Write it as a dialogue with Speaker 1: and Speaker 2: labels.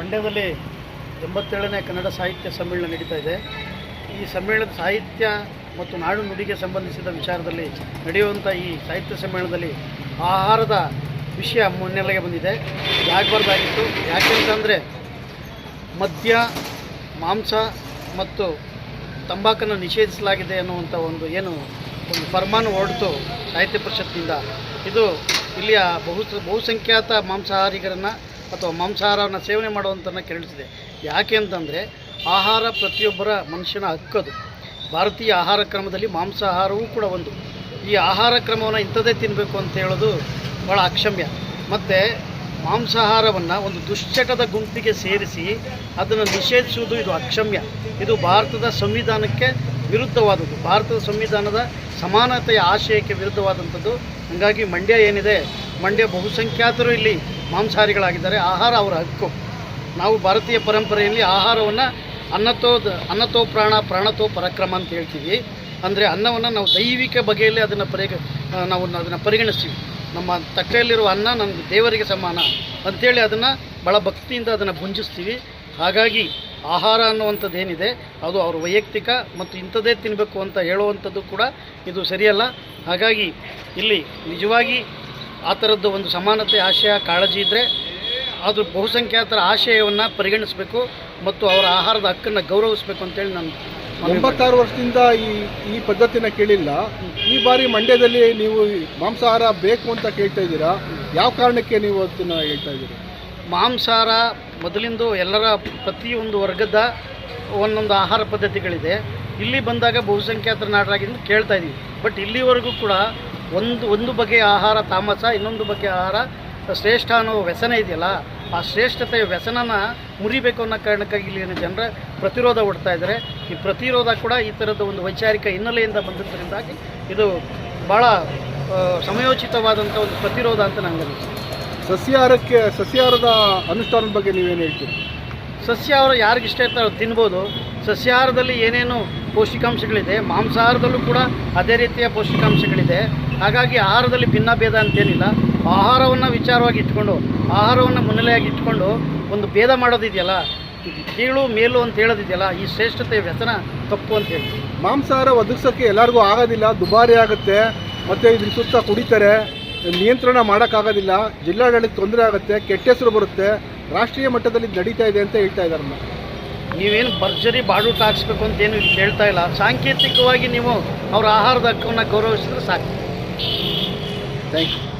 Speaker 1: ಮಂಡ್ಯದಲ್ಲಿ ಎಂಬತ್ತೇಳನೇ ಕನ್ನಡ ಸಾಹಿತ್ಯ ಸಮ್ಮೇಳನ ನಡೀತಾ ಇದೆ. ಈ ಸಮ್ಮೇಳನದ ಸಾಹಿತ್ಯ ಮತ್ತು ನಾಡು ನುಡಿಗೆ ಸಂಬಂಧಿಸಿದ ವಿಚಾರದಲ್ಲಿ ನಡೆಯುವಂಥ ಈ ಸಾಹಿತ್ಯ ಸಮ್ಮೇಳನದಲ್ಲಿ ಆಹಾರದ ವಿಷಯ ಮುನ್ನೆಲೆಗೆ ಬಂದಿದೆ. ಆಗಬಾರ್ದಾಗಿತ್ತು ಯಾಕೆಂತಂದರೆ ಮದ್ಯ, ಮಾಂಸ ಮತ್ತು ತಂಬಾಕನ್ನು ನಿಷೇಧಿಸಲಾಗಿದೆ ಅನ್ನುವಂಥ ಒಂದು ಏನು ಒಂದು ಫರ್ಮಾನು ಹೊರಡಿತು ಸಾಹಿತ್ಯ ಪರಿಷತ್ತಿನಿಂದ. ಇದು ಇಲ್ಲಿಯ ಬಹು ಬಹುಸಂಖ್ಯಾತ ಮಾಂಸಾಹಾರಿಗರನ್ನು ಅಥವಾ ಮಾಂಸಾಹಾರವನ್ನು ಸೇವನೆ ಮಾಡುವಂಥನ್ನು ಕೆರಳಿಸಿದೆ ಯಾಕೆ ಅಂತಂದರೆ ಆಹಾರ ಪ್ರತಿಯೊಬ್ಬರ ಮನುಷ್ಯನ ಹಕ್ಕದು. ಭಾರತೀಯ ಆಹಾರ ಕ್ರಮದಲ್ಲಿ ಮಾಂಸಾಹಾರವೂ ಕೂಡ ಒಂದು. ಈ ಆಹಾರ ಕ್ರಮವನ್ನು ಇಂಥದ್ದೇ ತಿನ್ನಬೇಕು ಅಂತ ಹೇಳೋದು ಭಾಳ ಅಕ್ಷಮ್ಯ. ಮತ್ತು ಮಾಂಸಾಹಾರವನ್ನು ಒಂದು ದುಶ್ಚಟದ ಗುಂಪಿಗೆ ಸೇರಿಸಿ ಅದನ್ನು ನಿಷೇಧಿಸುವುದು ಇದು ಅಕ್ಷಮ್ಯ. ಇದು ಭಾರತದ ಸಂವಿಧಾನಕ್ಕೆ ವಿರುದ್ಧವಾದದ್ದು. ಭಾರತದ ಸಂವಿಧಾನದ ಸಮಾನತೆಯ ಆಶಯಕ್ಕೆ ವಿರುದ್ಧವಾದಂಥದ್ದು. ಹಾಗಾಗಿ ಮಂಡ್ಯ ಏನಿದೆ? ಮಂಡ್ಯ ಬಹುಸಂಖ್ಯಾತರು ಇಲ್ಲಿ ಮಾಂಸಾಹಾರಿಗಳಾಗಿದ್ದಾರೆ, ಆಹಾರ ಅವರ ಹಕ್ಕು. ನಾವು ಭಾರತೀಯ ಪರಂಪರೆಯಲ್ಲಿ ಆಹಾರವನ್ನು ಅನ್ನತೋ ಅನ್ನತೋ ಪ್ರಾಣ, ಪ್ರಾಣತೋ ಪರಾಕ್ರಮ ಅಂತ ಹೇಳ್ತೀವಿ. ಅಂದರೆ ಅನ್ನವನ್ನು ನಾವು ದೈವಿಕ ಬಗೆಯಲ್ಲಿ ಅದನ್ನು ಪರಿಗ ನಾವು ಅದನ್ನು ಪರಿಗಣಿಸ್ತೀವಿ. ನಮ್ಮ ತಟ್ಟೆಯಲ್ಲಿರುವ ಅನ್ನ ನಮಗೆ ದೇವರಿಗೆ ಸಮಾನ ಅಂಥೇಳಿ ಅದನ್ನು ಭಾಳ ಭಕ್ತಿಯಿಂದ ಅದನ್ನು ಭುಂಜಿಸ್ತೀವಿ. ಹಾಗಾಗಿ ಆಹಾರ ಅನ್ನುವಂಥದ್ದು ಏನಿದೆ ಅದು ಅವ್ರ ವೈಯಕ್ತಿಕ ಮತ್ತು ಇಂಥದ್ದೇ ತಿನ್ನಬೇಕು ಅಂತ ಹೇಳುವಂಥದ್ದು ಕೂಡ ಇದು ಸರಿಯಲ್ಲ. ಹಾಗಾಗಿ ಇಲ್ಲಿ ನಿಜವಾಗಿ ಆ ಥರದ್ದು ಒಂದು ಸಮಾನತೆ ಆಶಯ ಕಾಳಜಿ ಇದ್ದರೆ ಅದು ಬಹುಸಂಖ್ಯಾತರ ಆಶಯವನ್ನು ಪರಿಗಣಿಸಬೇಕು ಮತ್ತು ಅವರ ಆಹಾರದ ಹಕ್ಕನ್ನು ಗೌರವಿಸಬೇಕು ಅಂತೇಳಿ ನಾನು.
Speaker 2: ಎಂಬತ್ತಾರು ವರ್ಷದಿಂದ ಈ ಈ ಪದ್ಧತಿನ ಕೇಳಿಲ್ಲ. ಈ ಬಾರಿ ಮಂಡ್ಯದಲ್ಲಿ ನೀವು ಈ ಮಾಂಸಾಹಾರ ಬೇಕು ಅಂತ ಕೇಳ್ತಾ ಇದ್ದೀರಾ? ಯಾವ ಕಾರಣಕ್ಕೆ ನೀವು ಅದನ್ನು ಹೇಳ್ತಾ ಇದ್ದೀರಾ?
Speaker 1: ಮಾಂಸಾಹಾರ ಮೊದಲಿಂದು ಎಲ್ಲರ ಪ್ರತಿಯೊಂದು ವರ್ಗದ ಒಂದೊಂದು ಆಹಾರ ಪದ್ಧತಿಗಳಿದೆ. ಇಲ್ಲಿ ಬಂದಾಗ ಬಹುಸಂಖ್ಯಾತರ ನಾಡರಾಗಿಂದ ಕೇಳ್ತಾ ಇದ್ದೀವಿ. ಬಟ್ ಇಲ್ಲಿವರೆಗೂ ಕೂಡ ಒಂದು ಒಂದು ಬಗೆಯ ಆಹಾರ ತಾಮಸ ಇನ್ನೊಂದು ಬಗೆಯ ಆಹಾರ ಶ್ರೇಷ್ಠ ಅನ್ನೋ ವ್ಯಸನ ಇದೆಯಲ್ಲ ಆ ಶ್ರೇಷ್ಠತೆಯ ವ್ಯಸನನ ಮುರಿಬೇಕು ಅನ್ನೋ ಕಾರಣಕ್ಕಾಗಿ ಇಲ್ಲಿನ ಜನರ ಪ್ರತಿರೋಧ ಹೊಡ್ತಾ ಇದ್ದಾರೆ. ಈ ಪ್ರತಿರೋಧ ಕೂಡ ಈ ಥರದ ಒಂದು ವೈಚಾರಿಕ ಹಿನ್ನೆಲೆಯಿಂದ ಬಂದಿದ್ದರಿಂದಾಗಿ ಇದು ಭಾಳ ಸಮಯೋಚಿತವಾದಂಥ ಒಂದು ಪ್ರತಿರೋಧ ಅಂತ ನಾನು ಅನಿಸುತ್ತೆ.
Speaker 2: ಸಸ್ಯಾಹಾರಕ್ಕೆ ಸಸ್ಯಾಹಾರದ ಅನುಷ್ಠಾನದ ಬಗ್ಗೆ ನೀವೇನು ಹೇಳ್ತೀರಿ?
Speaker 1: ಸಸ್ಯಾಹಾರ ಯಾರಿಗೆ ಇಷ್ಟ ಇರ್ತಾರೋ ತಿನ್ಬೋದು. ಸಸ್ಯಾಹಾರದಲ್ಲಿ ಏನೇನು ಪೌಷ್ಟಿಕಾಂಶಗಳಿದೆ ಮಾಂಸಾಹಾರದಲ್ಲೂ ಕೂಡ ಅದೇ ರೀತಿಯ ಪೌಷ್ಟಿಕಾಂಶಗಳಿದೆ. ಹಾಗಾಗಿ ಆಹಾರದಲ್ಲಿ ಭಿನ್ನಭೇದ ಅಂತೇನಿಲ್ಲ. ಆಹಾರವನ್ನು ವಿಚಾರವಾಗಿ ಇಟ್ಕೊಂಡು ಆಹಾರವನ್ನು ಮುನ್ನೆಲೆಯಾಗಿ ಇಟ್ಕೊಂಡು ಒಂದು ಭೇದ ಮಾಡೋದಿದೆಯಲ್ಲ ಕೀಳು ಮೇಲು ಅಂತ ಹೇಳೋದಿದೆಯಲ್ಲ ಈ ಶ್ರೇಷ್ಠತೆ ವ್ಯಸನ ತಪ್ಪು ಅಂತ ಹೇಳಿ.
Speaker 2: ಮಾಂಸಾಹಾರ ಒದಗಿಸೋಕ್ಕೆ ಎಲ್ಲರಿಗೂ ಆಗೋದಿಲ್ಲ ದುಬಾರಿ ಆಗುತ್ತೆ. ಮತ್ತು ಇದ್ರ ಸುತ್ತ ಕುಡಿತಾರೆ ನಿಯಂತ್ರಣ ಮಾಡೋಕ್ಕಾಗೋದಿಲ್ಲ ಜಿಲ್ಲಾಡಳಿತ ತೊಂದರೆ ಆಗುತ್ತೆ ಕೆಟ್ಟ ಹೆಸರು ಬರುತ್ತೆ. ರಾಷ್ಟ್ರೀಯ ಮಟ್ಟದಲ್ಲಿ ನಡೀತಾ ಇದೆ ಅಂತ ಹೇಳ್ತಾ ಇದ್ದಾರಮ್ಮ
Speaker 1: ನೀವೇನು ಭರ್ಜರಿ ಬಾಡೂಟ ಹಾಕ್ಸ್ಬೇಕು ಅಂತ ಏನು ಹೇಳ್ತಾ ಕೇಳ್ತಾ ಇಲ್ಲ. ಸಾಂಕೇತಿಕವಾಗಿ ನೀವು ಅವರ ಆಹಾರದ ಹಕ್ಕವನ್ನು ಗೌರವಿಸಿದ್ರೆ ಸಾಕು.
Speaker 2: Thank you.